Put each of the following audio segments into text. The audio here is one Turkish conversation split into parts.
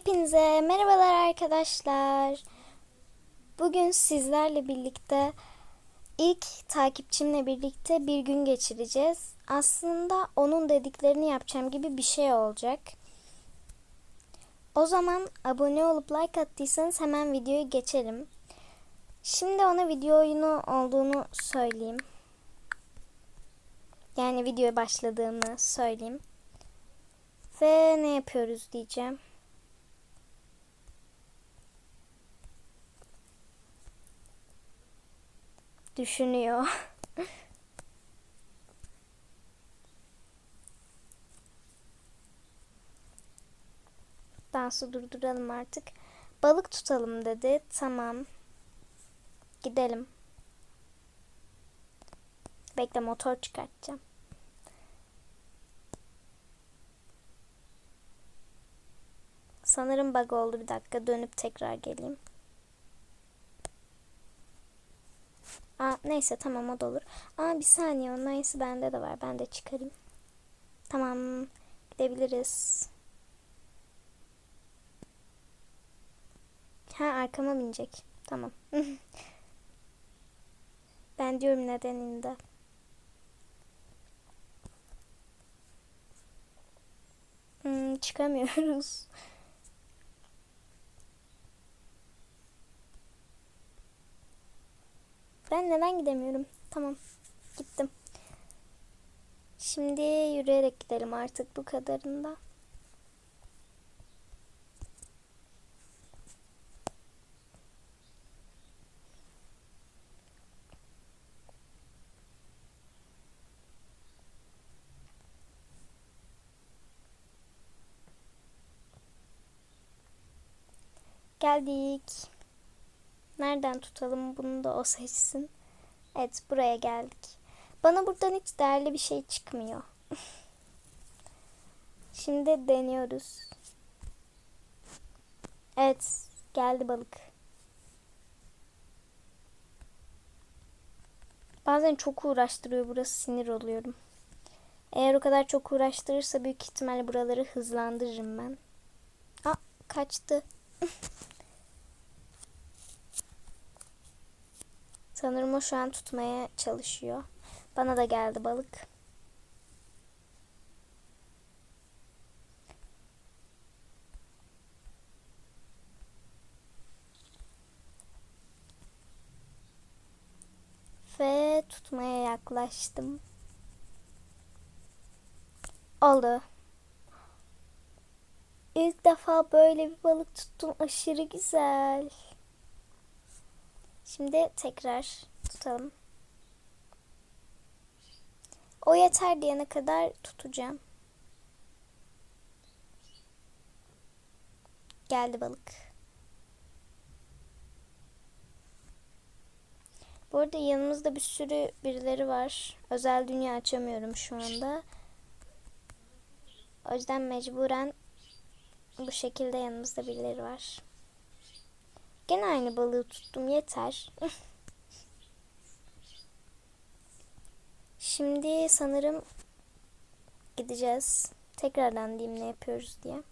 Hepinize merhabalar arkadaşlar. Bugün sizlerle birlikte ilk takipçimle birlikte bir gün geçireceğiz. Aslında onun dediklerini yapacağım gibi bir şey olacak. O zaman abone olup like attıysanız hemen videoyu geçelim. Şimdi ona video oyunu olduğunu söyleyeyim. Yani videoya başladığımı söyleyeyim. Ve ne yapıyoruz diyeceğim. Düşünüyor. Dansı durduralım artık. Balık tutalım dedi. Tamam. Gidelim. Bekle motor çıkartacağım. Sanırım bug oldu bir dakika dönüp tekrar geleyim. Aa, neyse tamam o da olur. Aa bir saniye onun aynısı bende de var. Ben de çıkarayım. Tamam gidebiliriz. Ha arkama binecek. Tamam. ben diyorum nedeninde. Hmm, çıkamıyoruz. Ben neden gidemiyorum? Tamam. Gittim. Şimdi yürüyerek gidelim artık bu kadarında. Geldik. Nereden tutalım bunu da o seçsin. Evet buraya geldik. Bana buradan hiç değerli bir şey çıkmıyor. Şimdi deniyoruz. Evet geldi balık. Bazen çok uğraştırıyor burası sinir oluyorum. Eğer o kadar çok uğraştırırsa büyük ihtimalle buraları hızlandırırım ben. Aa kaçtı. Sanırım o şu an tutmaya çalışıyor. Bana da geldi balık. Ve tutmaya yaklaştım. Oldu. İlk defa böyle bir balık tuttum. Aşırı güzel. Şimdi tekrar tutalım. O yeter diyene kadar tutacağım. Geldi balık. Bu arada yanımızda bir sürü birileri var. Özel dünya açamıyorum şu anda. O yüzden mecburen bu şekilde yanımızda birileri var. Gene aynı balığı tuttum yeter. Şimdi sanırım gideceğiz. Tekrardan diyeyim ne yapıyoruz diye.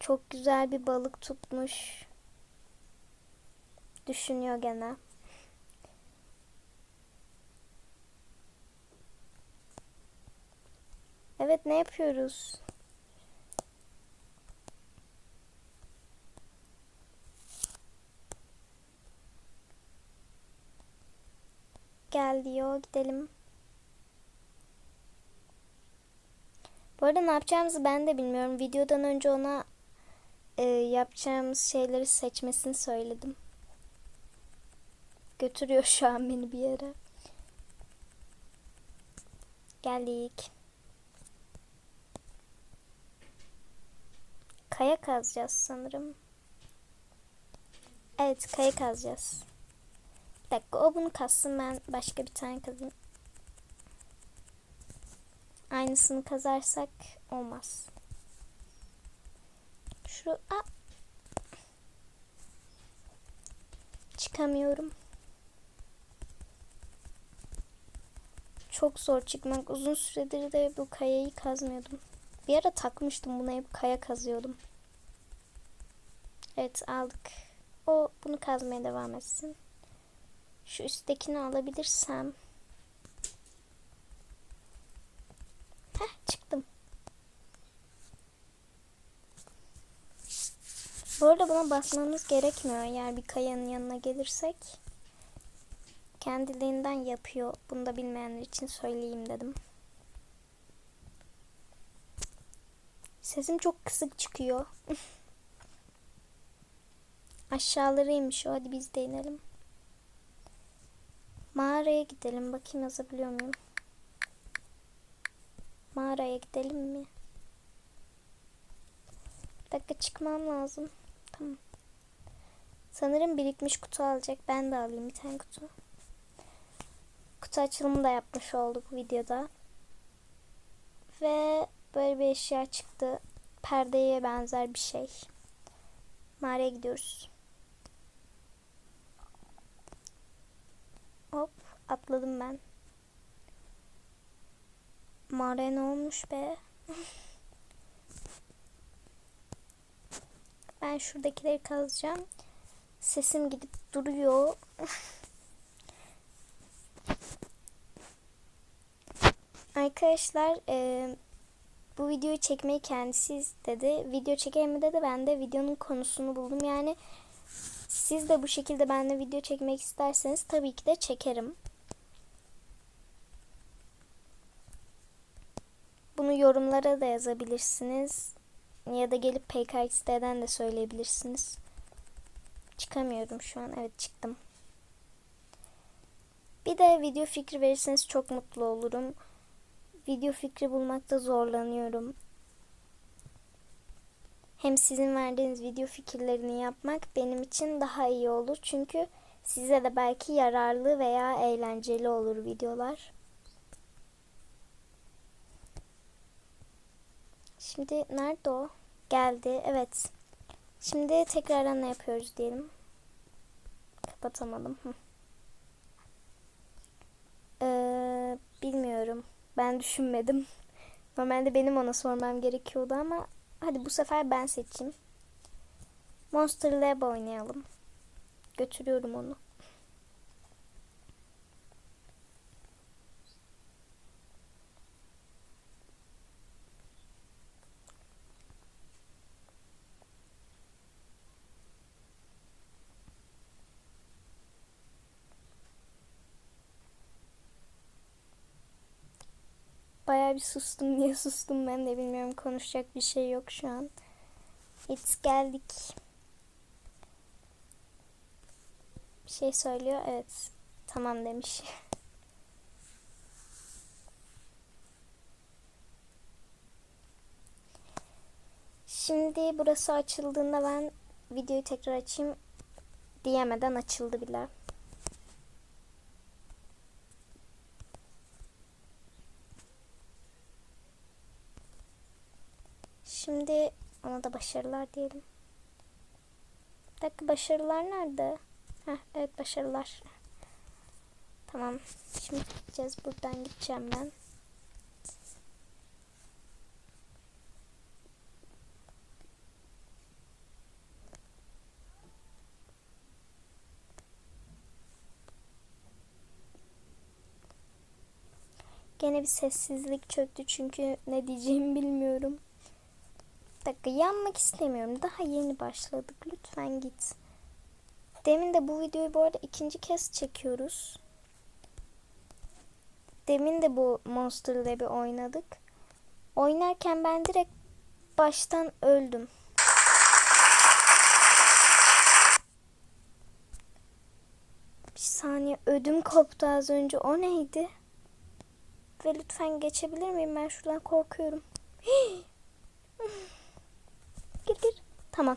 Çok güzel bir balık tutmuş. Düşünüyor gene. Evet ne yapıyoruz? Gel diyor. Gidelim. Bu arada ne yapacağımızı ben de bilmiyorum. Videodan önce ona e, yapacağımız şeyleri seçmesini söyledim. Götürüyor şu an beni bir yere. Geldik. Kaya kazacağız sanırım. Evet kaya kazacağız. Dakika o bunu kassın ben başka bir tane kazayım. Aynısını kazarsak olmaz. Şu a çıkamıyorum. Çok zor çıkmak. Uzun süredir de bu kayayı kazmıyordum. Bir ara takmıştım buna hep kaya kazıyordum. Evet aldık. O bunu kazmaya devam etsin. Şu üsttekini alabilirsem. Heh çıktım. Bu arada buna basmamız gerekmiyor. Eğer bir kayanın yanına gelirsek kendiliğinden yapıyor. Bunu da bilmeyenler için söyleyeyim dedim. Sesim çok kısık çıkıyor. Aşağılarıymış o. Hadi biz de inelim. Mağaraya gidelim. Bakayım yazabiliyor muyum? Mağaraya gidelim mi? Bir dakika çıkmam lazım. Tamam. Sanırım birikmiş kutu alacak. Ben de alayım bir tane kutu. Kutu açılımı da yapmış olduk videoda. Ve böyle bir eşya çıktı. Perdeye benzer bir şey. Mağaraya gidiyoruz. Hop atladım ben. Mağaraya ne olmuş be? ben şuradakileri kazacağım. Sesim gidip duruyor. Arkadaşlar e, bu videoyu çekmeyi kendisi istedi. Video çekelim mi dedi. Ben de videonun konusunu buldum. Yani siz de bu şekilde benimle video çekmek isterseniz tabii ki de çekerim. Bunu yorumlara da yazabilirsiniz. Ya da gelip PKX'den de söyleyebilirsiniz. Çıkamıyorum şu an. Evet çıktım. Bir de video fikri verirseniz çok mutlu olurum. Video fikri bulmakta zorlanıyorum. Hem sizin verdiğiniz video fikirlerini yapmak benim için daha iyi olur. Çünkü size de belki yararlı veya eğlenceli olur videolar. Şimdi nerede o? Geldi. Evet. Şimdi tekrardan ne yapıyoruz diyelim. Kapatamadım. Ee, bilmiyorum. Ben düşünmedim. Normalde benim ona sormam gerekiyordu ama hadi bu sefer ben seçeyim. Monster Lab oynayalım. Götürüyorum onu. Bayağı bir sustum. Niye sustum ben de bilmiyorum. Konuşacak bir şey yok şu an. It's geldik. Bir şey söylüyor. Evet. Tamam demiş. Şimdi burası açıldığında ben videoyu tekrar açayım diyemeden açıldı bile. Şimdi ona da başarılar diyelim. Bir dakika başarılar nerede? Heh, evet başarılar. Tamam. Şimdi gideceğiz. Buradan gideceğim ben. Gene bir sessizlik çöktü çünkü ne diyeceğimi bilmiyorum. Dakika yanmak istemiyorum. Daha yeni başladık. Lütfen git. Demin de bu videoyu bu arada ikinci kez çekiyoruz. Demin de bu Monster Lab'i oynadık. Oynarken ben direkt baştan öldüm. Bir saniye ödüm koptu az önce. O neydi? Ve lütfen geçebilir miyim? Ben şuradan korkuyorum. gir gir. Tamam.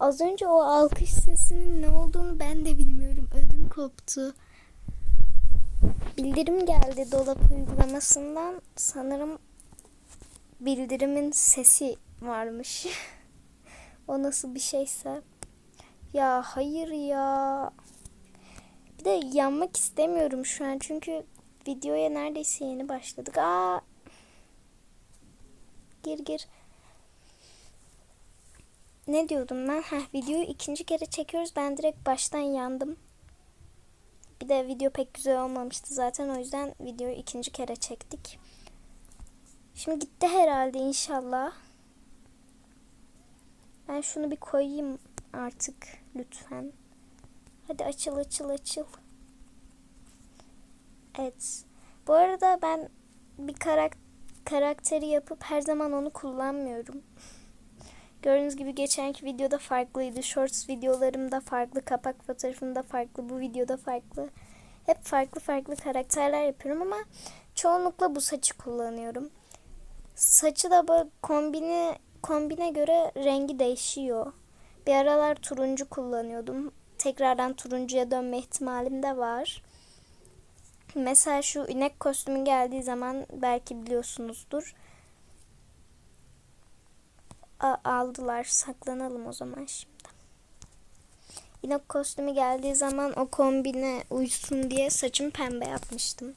Az önce o alkış sesinin ne olduğunu ben de bilmiyorum. Ödüm koptu. Bildirim geldi dolap uygulamasından. Sanırım bildirimin sesi varmış. o nasıl bir şeyse. Ya hayır ya. Bir de yanmak istemiyorum şu an. Çünkü videoya neredeyse yeni başladık. Aa. gir gir. Ne diyordum ben? Heh, videoyu ikinci kere çekiyoruz. Ben direkt baştan yandım. Bir de video pek güzel olmamıştı zaten. O yüzden videoyu ikinci kere çektik. Şimdi gitti herhalde inşallah. Ben şunu bir koyayım artık lütfen. Hadi açıl açıl açıl. Evet. Bu arada ben bir karak karakteri yapıp her zaman onu kullanmıyorum. Gördüğünüz gibi geçenki videoda farklıydı. Shorts videolarımda farklı, kapak fotoğrafımda farklı, bu videoda farklı. Hep farklı farklı karakterler yapıyorum ama çoğunlukla bu saçı kullanıyorum. Saçı da böyle kombine kombine göre rengi değişiyor. Bir aralar turuncu kullanıyordum. Tekrardan turuncuya dönme ihtimalim de var. Mesela şu inek kostümü geldiği zaman belki biliyorsunuzdur. Aldılar. Saklanalım o zaman şimdi. İnek kostümü geldiği zaman o kombine uysun diye saçımı pembe yapmıştım.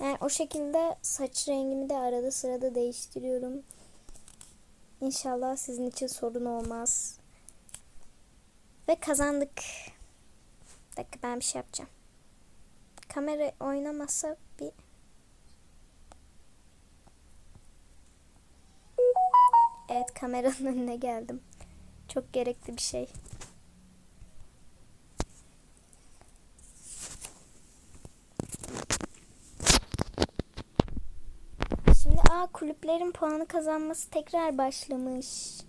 Yani o şekilde saç rengimi de arada sırada değiştiriyorum. İnşallah sizin için sorun olmaz. Ve kazandık. Bir dakika ben bir şey yapacağım. Kamera oynamasa bir... Evet kameranın önüne geldim. Çok gerekli bir şey. Şimdi a kulüplerin puanı kazanması tekrar başlamış.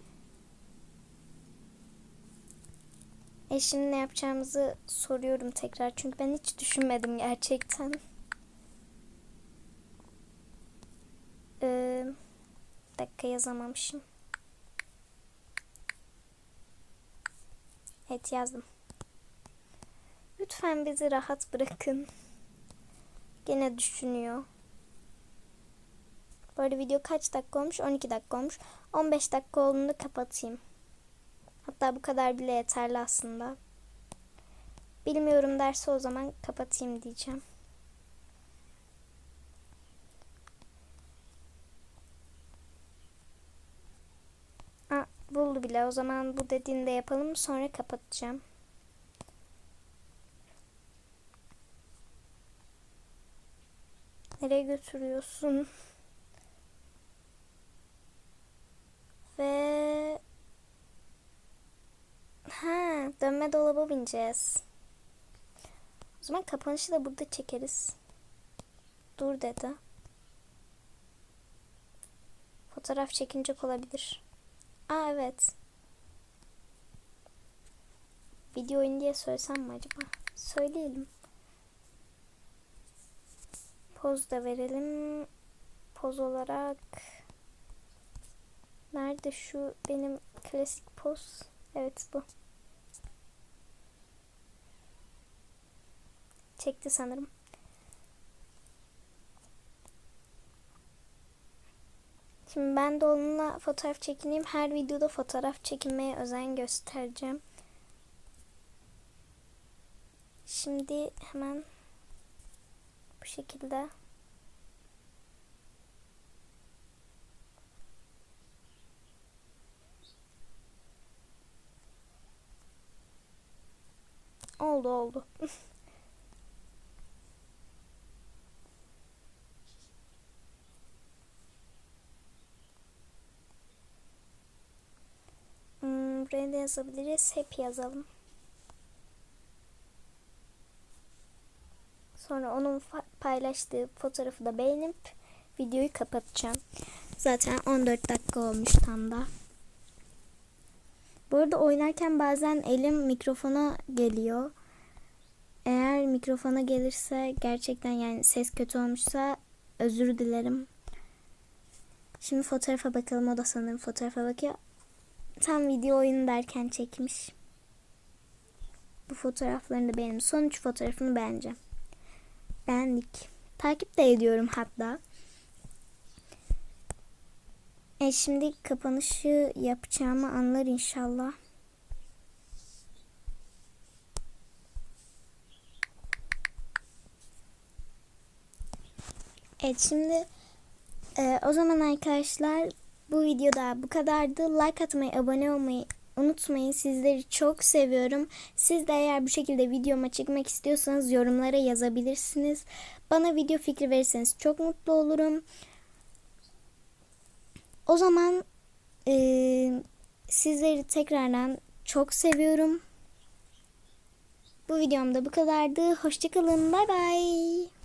E şimdi ne yapacağımızı soruyorum tekrar. Çünkü ben hiç düşünmedim gerçekten. Ee, dakika yazamamışım. Evet yazdım. Lütfen bizi rahat bırakın. Gene düşünüyor. Böyle video kaç dakika olmuş? 12 dakika olmuş. 15 dakika olduğunda kapatayım. Hatta bu kadar bile yeterli aslında. Bilmiyorum derse o zaman kapatayım diyeceğim. Aa, buldu bile. O zaman bu dediğini de yapalım. Sonra kapatacağım. Nereye götürüyorsun? Ve ha dönme dolaba bineceğiz. O zaman kapanışı da burada çekeriz. Dur dedi. Fotoğraf çekinecek olabilir. Aa evet. Video oyun diye söylesem mi acaba? Söyleyelim. Poz da verelim. Poz olarak Nerede şu benim klasik poz? Evet bu. Çekti sanırım. Şimdi ben de onunla fotoğraf çekineyim. Her videoda fotoğraf çekinmeye özen göstereceğim. Şimdi hemen bu şekilde Oldu oldu. hmm, buraya da yazabiliriz. Hep yazalım. Sonra onun paylaştığı fotoğrafı da beğenip videoyu kapatacağım. Zaten 14 dakika olmuş tam da. Bu arada oynarken bazen elim mikrofona geliyor. Eğer mikrofona gelirse gerçekten yani ses kötü olmuşsa özür dilerim. Şimdi fotoğrafa bakalım. O da sanırım fotoğrafa bakıyor. Tam video oyunu derken çekmiş. Bu fotoğraflarını da benim son üç fotoğrafını beğeneceğim. Beğendik. Takip de ediyorum hatta. E şimdi kapanışı yapacağımı anlar inşallah. Evet şimdi e, o zaman arkadaşlar Bu videoda bu kadardı. Like atmayı, abone olmayı unutmayın. Sizleri çok seviyorum. Siz de eğer bu şekilde videoma çekmek istiyorsanız yorumlara yazabilirsiniz. Bana video fikri verirseniz çok mutlu olurum. O zaman eee, sizleri tekrardan çok seviyorum. Bu videomda bu kadardı. Hoşçakalın. Bay bay.